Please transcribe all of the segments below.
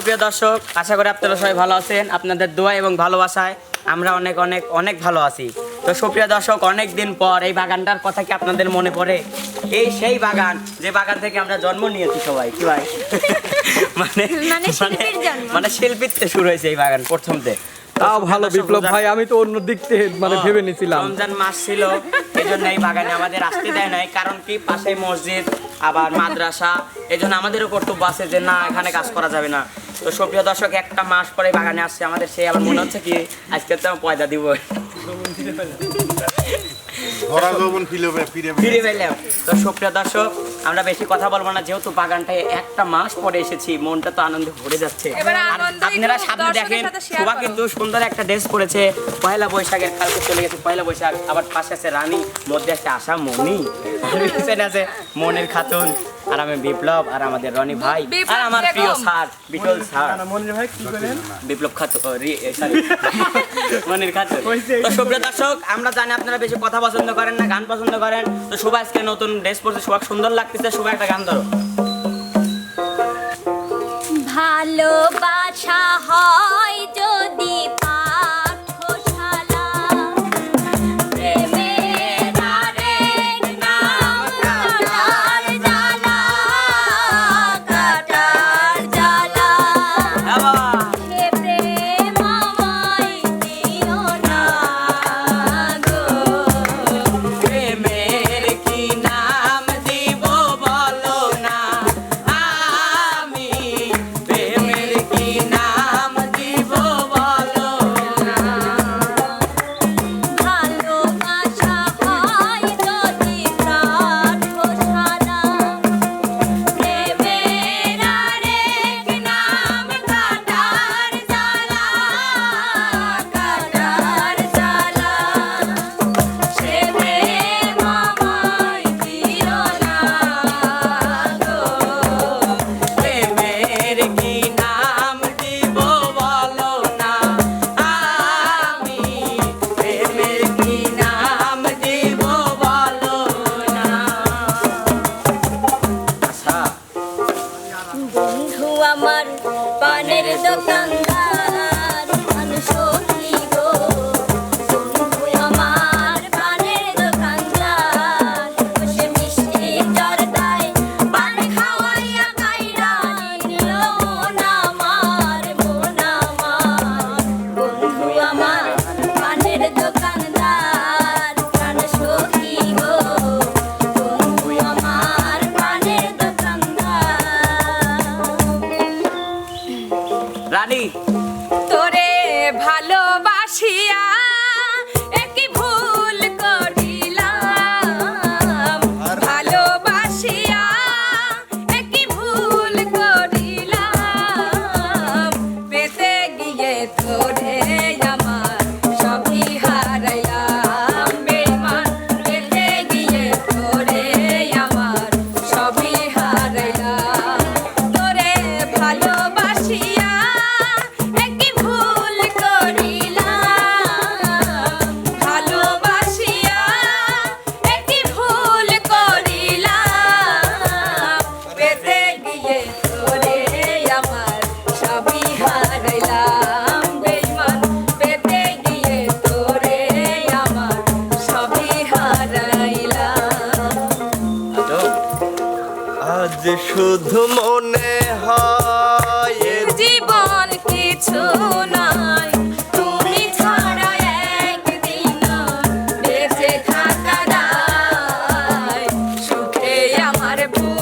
সুপ্রিয় দর্শক আশা করি আপনারা সবাই ভালো আছেন। আপনাদের দোয়া এবং ভালোবাসায় আমরা অনেক অনেক অনেক ভালো আছি। তো সুপ্রিয় দর্শক অনেক দিন পর এই বাগানটার কথা কি আপনাদের মনে পড়ে? এই সেই বাগান যে বাগান থেকে আমরা জন্ম নিয়েছি সবাই কি ভাই? মানে মানে শিল্পীর জন্ম। মানে শিল্পীতে শুরু হয়েছে এই বাগান প্রথমতে। তাও ভালো বিপ্লব ভাই আমি তো অন্য দিক থেকে মানে ভেবে নিছিলাম। রমজান মাস ছিল এই জন্য এই বাগানে আমাদের আসতে দেয় নাই কারণ কি? পাশে মসজিদ আবার মাদ্রাসা এই জন্য আমাদেরও কর্তব্য আছে যে না এখানে কাজ করা যাবে না। তো সুপ্রিয় দর্শক একটা মাস পরে বাগানে আসছে আমাদের সেই আবার মনে হচ্ছে কি আজকে তো পয়দা দিব। ফিরে পেলাম। তো সুপ্রিয় দর্শক আমরা বেশি কথা বলব না যেহেতু বাগানটায় একটা মাস পরে এসেছি মনটা তো আনন্দে ভরে যাচ্ছে। আপনারা সামনে দেখেন শোভা কিন্তু সুন্দর একটা ড্রেস পরেছে পয়লা বৈশাখের কালকে চলে গেছে পয়লা বৈশাখ আবার পাশে আছে রানী মধ্যে আছে আশা মনি পিছনে আছে মনের খাতুন। আর আমি বিপ্লব আর আমাদের রনি ভাই আর আমার প্রিয় স্যার বিটল স্যার। মনির ভাই কি বলেন বিপ্লব খাত সরি মনির খাত তো সুপ্রিয় দর্শক আমরা জানি আপনারা বেশি কথা পছন্দ করেন না গান পছন্দ করেন। তো সুভা আজকে নতুন ড্রেস পরছে সুভা সুন্দর লাগতেছে সুভা একটা গান ধরো। ভালোবাসা হয় শুধু মনে হয় জীবন কিছু নাই। তুমি ছাড়া একদিন বেঁচে থাকা সুখে আমার বুক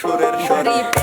shorer shorer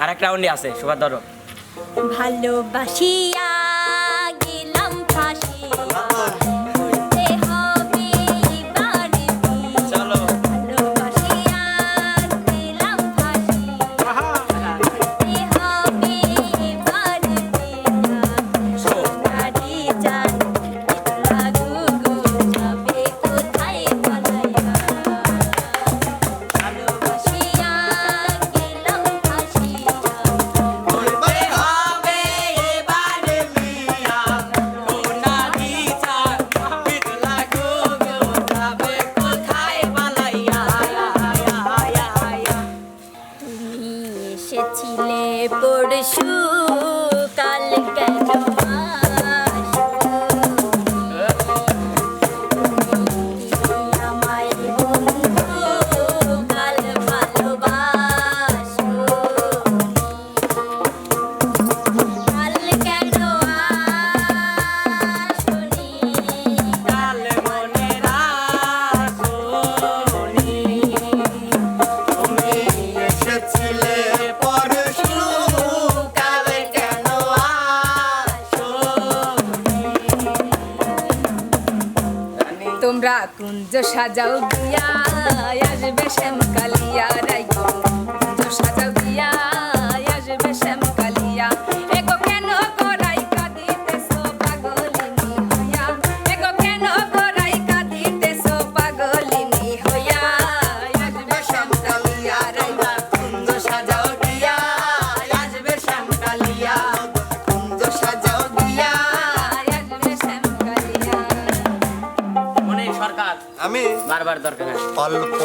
এক আছে ভালোবাসিয়া সাজাও দিয়া আসবে শ্যাম কালিয়া রাইগো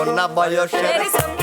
con una ballotera.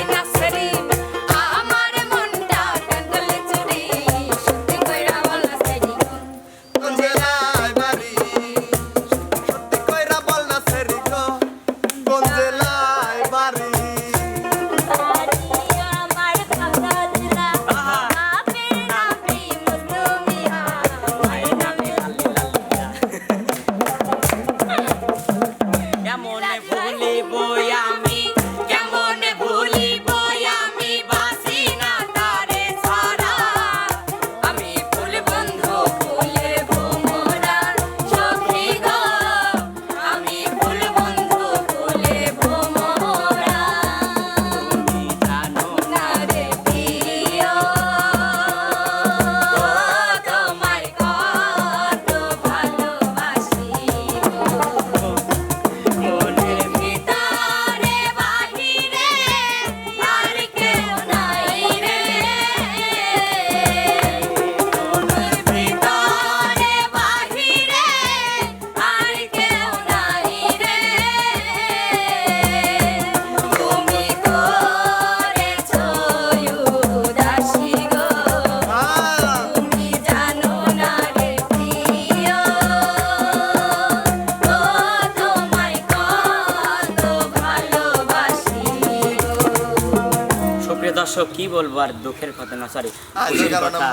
দর্শক কি বলব আর দুঃখের কথা না সরি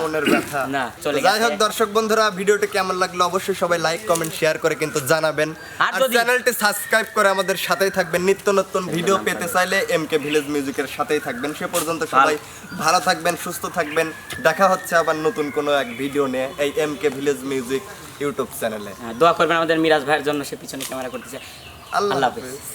মনের ব্যথা। না চলে যাই হোক দর্শক বন্ধুরা ভিডিওটি কেমন লাগল অবশ্যই সবাই লাইক কমেন্ট শেয়ার করে কিন্তু জানাবেন। আর চ্যানেলটি সাবস্ক্রাইব করে আমাদের সাথেই থাকবেন। নিত্য নতুন ভিডিও পেতে চাইলে এম কে ভিলেজ মিউজিকের সাথেই থাকবেন। সে পর্যন্ত সবাই ভালো থাকবেন সুস্থ থাকবেন। দেখা হচ্ছে আবার নতুন কোনো এক ভিডিও নিয়ে এই M K village music YouTube চ্যানেলে দোয়া করবেন আমাদের মিরাজ ভাইয়ের জন্য সে পিছনে ক্যামেরা করতেছে। আল্লাহ হাফেজ।